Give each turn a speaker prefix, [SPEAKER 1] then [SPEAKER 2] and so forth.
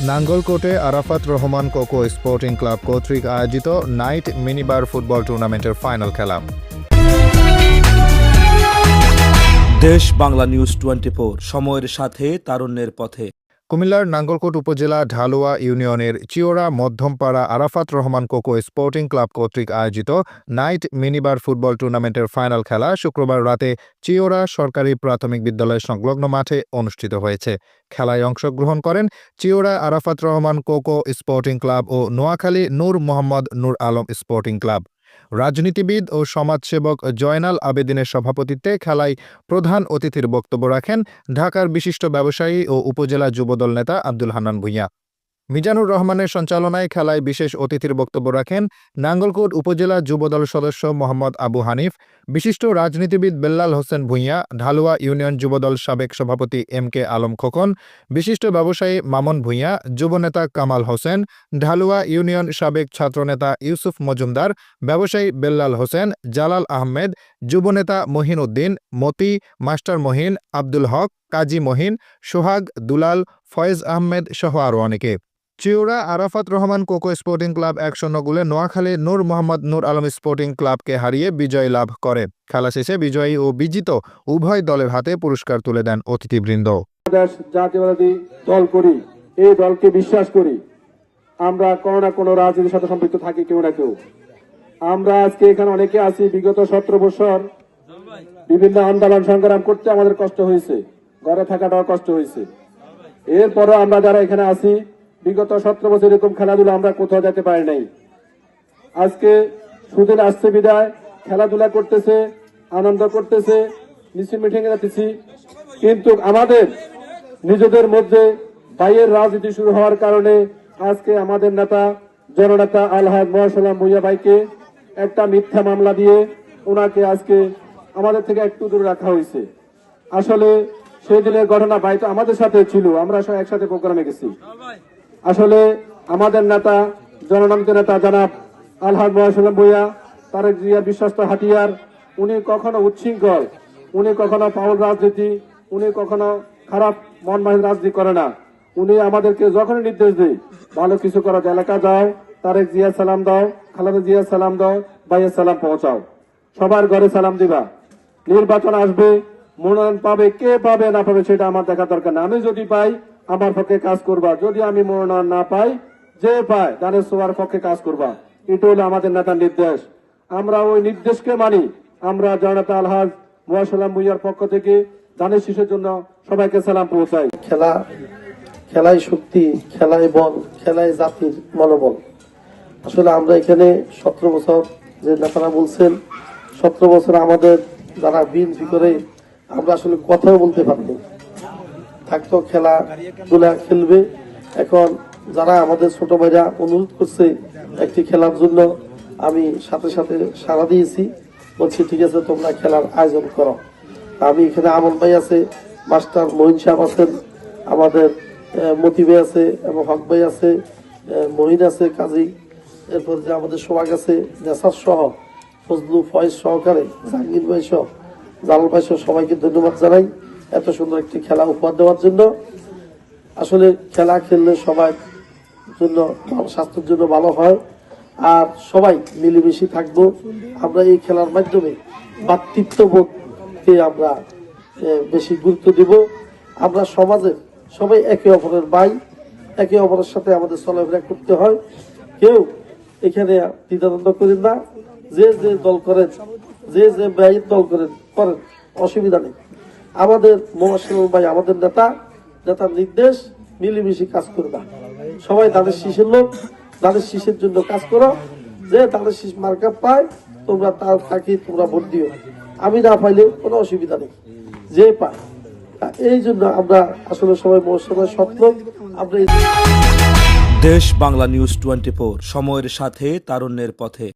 [SPEAKER 1] নাঙ্গলকোটে Arafat Rahman Koko sporting club কর্তৃক আয়োজিত night minibar football টুর্নামেন্টের ফাইনাল খেলা।
[SPEAKER 2] দেশ বাংলা নিউজ টোয়েন্টি সময়ের সাথে, তারুণ্যের পথে।
[SPEAKER 1] কুমিল্লার নাঙ্গলকোট উপজেলা ঢালুয়া ইউনিয়নের চিওরা মধ্যমপাড়া আরাফাত রহমান কোকো স্পোর্টিং ক্লাব কর্তৃক আয়োজিত নাইট মিনিবার ফুটবল টুর্নামেন্টের ফাইনাল খেলা শুক্রবার রাতে চিওরা সরকারি প্রাথমিক বিদ্যালয় সংলগ্ন মাঠে অনুষ্ঠিত হয়েছে। খেলায় অংশগ্রহণ করেন চিওরা আরাফাত রহমান কোকো স্পোর্টিং ক্লাব ও নোয়াখালী নূর মোহাম্মদ নূর আলম স্পোর্টিং ক্লাব। রাজনীতিবিদ ও সমাজসেবক জয়নাল আবেদিনের সভাপতিত্বে খেলায় প্রধান অতিথির বক্তব্য রাখেন ঢাকার বিশিষ্ট ব্যবসায়ী ও উপজেলা যুবদল নেতা আব্দুল হান্নান ভূঁইয়া। মিজানুর রহমানের সঞ্চালনায় খেলায় বিশেষ অতিথির বক্তব্য রাখেন নাঙ্গলকোট উপজেলা যুবদল সদস্য মোহাম্মদ আবু হানিফ, বিশিষ্ট রাজনীতিবিদ বেল্লাল হোসেন ভূঁইয়া, ঢালুয়া ইউনিয়ন যুবদল সাবেক সভাপতি এম কে আলম খোকন, বিশিষ্ট ব্যবসায়ী মামুন ভূঁইয়া যুবনেতা কামাল হোসেন, ঢালুয়া ইউনিয়ন সাবেক ছাত্রনেতা ইউসুফ মজুমদার, ব্যবসায়ী বেল্লাল হোসেন, জালাল আহমেদ যুবনেতা মহিন উদ্দিন, মতি, মাস্টার মহিন, আব্দুল হক, কাজী মহিন, সোহাগ দুলাল, ফয়েজ আহমেদ সহ আরও অনেকে। চিউরা আরাফাত রহমান কোকো স্পোর্টিং ক্লাব এক শূন্য নোয়াখালী নূর মোহাম্মদ নূর আলম স্পোর্টিং ক্লাবকে হারিয়ে বিজয় লাভ করে। খেলা শেষে বিজয়ী ও বিজিত উভয় দলের হাতে পুরস্কার তুলে দেন অতিথিবৃন্দ।
[SPEAKER 3] জাতীয়বাদী দল করি, এই দলকে বিশ্বাস করি। আমরা কোনো না কোনো রাজনীতির সাথে সম্পৃক্ত থাকি, কেউ না কেউ। আমরা আজকে এখানে অনেকে আছি, বিগত সতেরো বছর বিভিন্ন আন্দোলন সংগ্রাম করতে আমাদের কষ্ট হয়েছে, ঘরে থাকাটাও কষ্ট হয়েছে। এরপরও আমরা যারা এখানে আছি বিগত সতেরো বছর এরকম খেলাধুলা আমরা কোথাও যেতে পারি নাই। আজকে সুদের আসছে বিদায়, খেলাধুলা করতেছে, আনন্দ করতেছে, মিছিল মিটিং যাচ্ছি। কিন্তু আমাদের নিজেদের মধ্যে বাইয়ের রাজনীতি শুরু হওয়ার কারণে আজকে আমাদের নেতা, জননেতা আলহাজ মহাসালাম ভুইয়া ভাইকে একটা মিথ্যা মামলা দিয়ে ওনাকে আজকে আমাদের থেকে একটু দূরে রাখা হয়েছে। আসলে সেই দিনের ঘটনা ভাই তো আমাদের সাথে ছিল, আমরা সব একসাথে প্রোগ্রামে গেছি। আসলে আমাদের নেতা জননামিত নেতা জনাব আলহাজ মহাসালাম ভুইয়া তারেক জিয়া বিশ্বস্ত হাতিয়ার উনি কখনো উচ্ছৃঙ্খল উনি কখনো পাউল রাজনীতি উনি কখনো খারাপ মন মাহিন রাজনীতি করে না। উনি আমাদেরকে যখনই নির্দেশ দেয় ভালো কিছু করা যায়, এলাকা যাও তারেক জিয়া সালাম দাও খালেদা জিয়া সালাম দাও ভাইয়ের সালাম পৌঁছাও। সবার ঘরে সালাম দিবা। নির্বাচন আসবে মনোনয়ন পাবে কে পাবে না পাবে সেটা আমার দেখা দরকার না আমি যদি পাই আমার পক্ষে কাজ করবা। যদি আমি মনোনয়ন না পাই, যে পায় দানের সোয়ার পক্ষে কাজ করবা। এটা হলো আমাদের নেতার নির্দেশ। আমরা ওই নির্দেশকে মানি। আমরা জনতা আলহাজ মহাসালাম ভুইয়ার পক্ষ থেকে দানের শিশুর জন্য সবাইকে সালাম পৌঁছাই।
[SPEAKER 4] খেলা খেলায় শক্তি খেলায় বল খেলায় জাতির মনোবল। আসলে আমরা এখানে সতেরো বছর যে নেতারা বলছেন, সতেরো বছর আমাদের যারা বিএনপি করে, আমরা আসলে কথাও বলতে পারিনি। থাকতো খেলা ধুলা খেলবে। এখন যারা আমাদের ছোট ভাইরা অনুরোধ করছে একটি খেলার জন্য আমি সাথে সাথে সাড়া দিয়েছি। বলছি ঠিক আছে তোমরা খেলার আয়োজন করো। আমি এখানে আমল ভাই আছে মাস্টার মহিন সাহেব আছেন আমাদের আহ, মতি ভাই আছে এবং হক ভাই আছে মহিন আছে কাজী। এরপর যে আমাদের সোহাগ আছে নেসার সহ ফজলু ফয়েজ সহকারে জাহাঙ্গীর ভাই সহ জালাল ভাই সহ সবাইকে ধন্যবাদ জানাই। এত সুন্দর একটি খেলা উপহার দেওয়ার জন্য। আসলে খেলা খেললে সবাই জন্য স্বাস্থ্যের জন্য ভালো হয়। আর সবাই মিলেমিশে থাকব। আমরা এই খেলার মাধ্যমে ভাতৃত্ববোধকে আমরা বেশি গুরুত্ব দেব। আমরা সমাজে সবাই একে অপরের ভাই, একে অপরের সাথে আমাদের চলাফেরা করতে হয়। কেউ এখানে দ্বিধাদ্বন্দ্ব করেন না। যে যে দল করেন, যে যে ব্যয়ের দল করেন করেন, অসুবিধা নেই। আমাদের মোহাম্মদ ভাই, আমাদের নেতা, নেতার নির্দেশ, মিলেমিশে কাজ করবা। সবাই তাদের শীষের লোক, তাদের শীষের জন্য কাজ করো। যে তাদের শীষ মার্কা পায়, তোমরা তার থাকি তোমরা ভোট দিও। আমি না পাইলে কোনো অসুবিধা নেই। যে পায় এই জন্য আমরা আসলে সবাই মহসভায় স্বপ্ন, আমরা
[SPEAKER 2] দেশ বাংলা নিউজ টোয়েন্টি সময়ের সাথে, তারুণ্যের পথে।